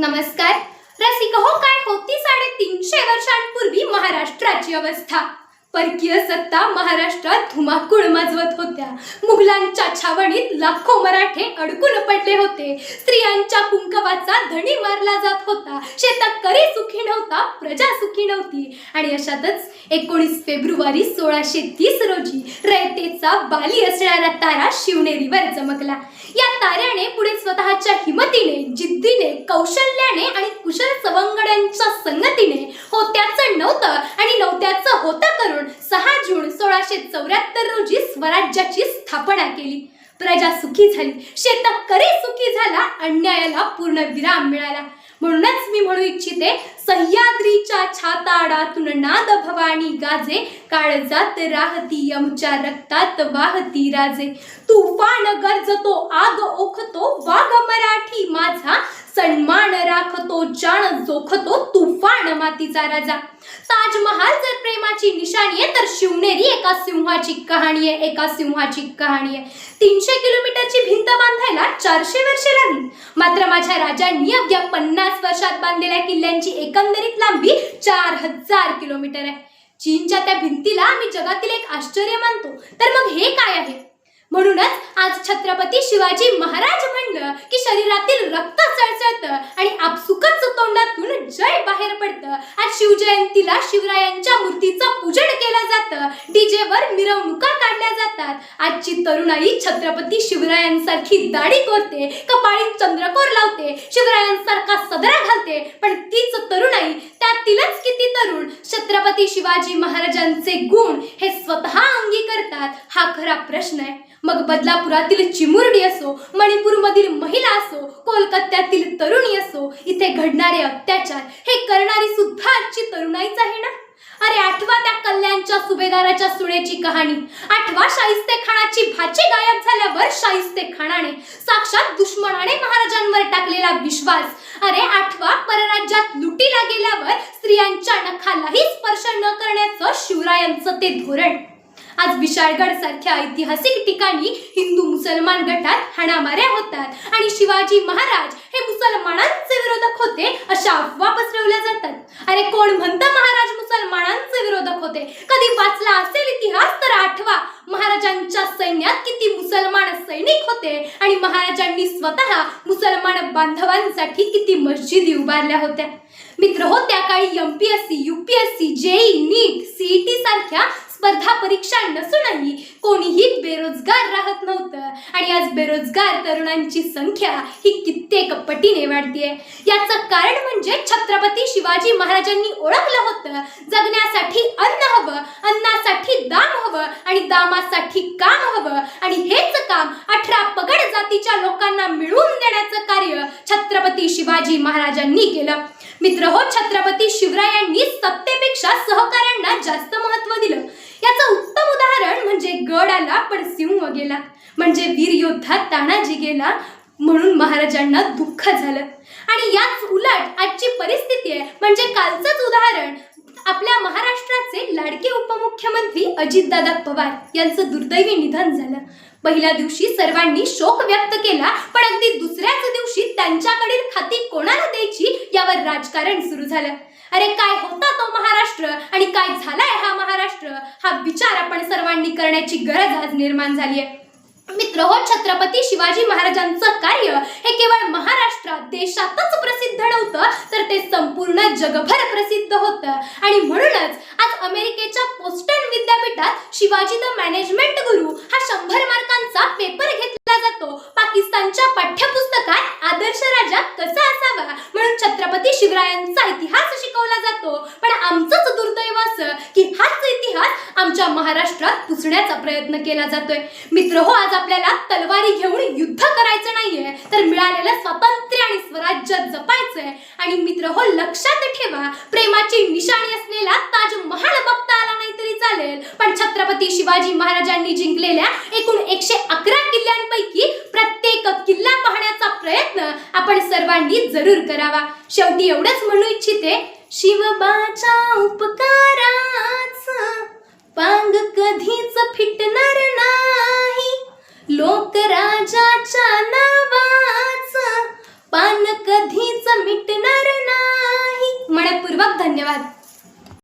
नमस्कार. रसिक हो काय होती साडेतीनशे वर्षांपूर्वी महाराष्ट्राची अवस्था. परकीय सत्ता महाराष्ट्रात धुमाकूळ माजवत होत्या. मुघलांच्या छावणीत लाखो मराठे अडकून पडले होते. स्त्रियांच्या कुंकवाचा धणी मारला जात होता. शेतकरी सुखी नव्हता प्रजा सुखी नव्हती. आणि अशातच एकोणीस फेब्रुवारी सोळाशे तीस रोजी रयतेचा बाली असणारा तारा शिवनेरीवर चमकला. या ताऱ्याने पुढे स्वतःच्या हिमतीने जिद्दीने कौशल्याने आणि कुशल सवंगड्यांच्या संगतीने होत्याचं नव्हतं आणि नव्हत्याचं होतं करून सहा जून सोळाशे चौऱ्याहत्तर रोजी स्वराज्याची स्थापना केली. प्रजा सुखी झाली. शेतकरी सुखी झाला. अन्यायाला पूर्ण विराम मिळाला. म्हणूनच मी म्हणू इच्छिते सह्याद्रीच्या छाताडातून नाद भवानी गाजे. काळजात राहती आमच्या रक्तात वाहती राजे. तुफान गरजतो आग ओखतो वाघ मराठी माझा. सन्मान राखतो जाण जोखतो तुफान मातीचा राजा. ताजमहाल जर प्रेमाची निशाणी आहे तर शिवनेरी एका सिंहाची कहाणी आहे एका सिंहाची कहाणी आहे. तीनशे किलोमीटरची भिंत बांधायला चारशे वर्षे लागली. मात्र माझ्या राजांनी अवघ्या पन्नास वर्षात बांधलेल्या किल्ल्यांची एकंदरीत लांबी चार हजार किलोमीटर आहे. चीनच्या त्या भिंतीला आम्ही जगातील एक आश्चर्य मानतो. तर मग हे काय आहे? म्हणूनच आज छत्रपती शिवाजी महाराज शरीरातील रक्त चळचळतं आणि आपसुकच तोंडातून जय बाहेर पडतं. आज शिवजयंतीला शिवरायांच्या मूर्तीचं पूजन केलं जातं. डीजे वर मिरवणुका काढल्या जातात. आजची तरुणाई छत्रपती शिवरायांसारखी दाढी कोरते. कपाळी चंद्रकोर शिवरायांसारखा सदरा घालते पण तीच तरुणाई त्यातीलच किती तरुण. छत्रपती शिवाजी महाराजांचे गुण हे स्वतः अंगीकारतात. हा खरा प्रश्न आहे. मग बदलापुरातील चिमुरडी असो मणिपूरमधील महिला असो कोलकात्यातील तरुणी असो इथे घडणारे अत्याचार हे करणारी सुद्धा आजची तरुणाईच आहे ना अरे आठवा त्या कल्याणच्या सुभेदाराच्या सुनेची कहाणी. आठवा शाहिस्ते खानाची भाची गायब झाल्यावर शाहिस्ते खानाने साक्षात दुश्मनाने महाराजांवर टाकलेला विश्वास. अरे आठवा परराज्यात लुटीला गेल्यावर स्त्रियांच्या नखालाही स्पर्श न करण्याचं शिवरायांचं ते धोरण. आज विशाळगड सारख्या ऐतिहासिक ठिकाणी हिंदू मुसलमान गटात हाणामाऱ्या होतात. आणि शिवाजी महाराज हे मुसलमानांचे विरोधक होते अशा अफवा पसरवल्या जातात. अरे कोण म्हणतं महाराज मुसलमानांचे विरोधक होते? कधी वाचला असेल इतिहास तर आठवा. महाराजांच्या सैन्यात किती मुसलमान सैनिक होते आणि महाराजांनी स्वतः मुसलमान बांधवांसाठी किती मस्जिदी उभारल्या होत्या. मित्र हो त्या काळी M P S C U P S C JEE NEET CET सारख्या स्पर्धा परीक्षा नसूनही कोणीही बेरोजगार राहत नव्हतं. आणि आज बेरोजगार तरुणांची संख्या ही कित्येक पटीने वाढतीये. याचं कारण म्हणजे छत्रपती शिवाजी महाराजांनी ओळखलं होतं. जगण्यासाठी अन्न हवं अन्नासाठी दाम हवं आणि दामासाठी काम हवं. आणि हेच काम अठरा पगड जातीच्या लोकांना मिळवून देण्याचं कार्य छत्रपती शिवाजी महाराजांनी केलं. मित्र हो छत्रपती शिवरायांनी सत्तेपेक्षा सहकार्यांना जास्त महत्त्व दिलं याचं उत्तम उदाहरण म्हणजे गड आला पण सिंह गेला. म्हणजे वीर योद्धा तानाजी गेला म्हणून महाराजांना दुःख झालं. आणि याच उलट आजची परिस्थिती आहे. म्हणजे कालचंच उदाहरण आपल्या महाराष्ट्राचे लाडके उपमुख्यमंत्री अजितदादा पवार यांचं दुर्दैवी निधन झालं. पहिल्या दिवशी सर्वांनी शोक व्यक्त केला पण अगदी दुसऱ्याच दिवशी त्यांच्याकडील खाती कोणाला द्यायची यावर राजकारण सुरू झालं. अरे काय हो महाराष्ट्र. आणि काय झालाय हा महाराष्ट्र? हा विचार आपण सर्वांनी करण्याची गरज आज निर्माण झाली आहे. हो छत्रपती शिवाजी महाराजांचं कार्य हे केवळ महाराष्ट्रात देशातच प्रसिद्ध नव्हतं तर ते संपूर्ण जगभर प्रसिद्ध होतं. आणि म्हणूनच आज अमेरिकेच्या पोस्टन विद्यापीठात शिवाजी द मॅनेजमेंट गुरु हा शंभर मार्कांचा पेपर घेतला जातो. पाकिस्तानच्या पाठ्यपुस्तकात आदर्श राजा कसा असावा म्हणून छत्रपती शिवरायांचा इतिहास शिकवला जातो. पण आमचंच दुर्दैव असं की हाच इतिहास आमच्या महाराष्ट्रात पुसण्याचा प्रयत्न केला जातोय. मित्र हो आज आपल्याला तलवारी घेऊन युद्ध करायचं नाहीये तर मिळालेलं स्वातंत्र्य आणि स्वराज्य जपायचंय. आणि मित्र हो लक्षात ठेवा प्रेमाची निशाणी असलेला ताजमहाल बघता आला नाही तरी चालेल. पण छत्रपती शिवाजी महाराजांनी जिंकलेल्या एकूण एकशे अकरा किल्ल्यांपैकी प्रत्येक किल्ला पाहण्याचा प्रयत्न आपण सर्वांनी जरूर करावा. शेवटी एवढंच म्हणू इच्छिते शिवबाच्या उपकाराच पांग कधीच फिटणार नाही. लोक राजाच्या नावाच पान कधीच मिटणार नाही. मनपूर्वक धन्यवाद.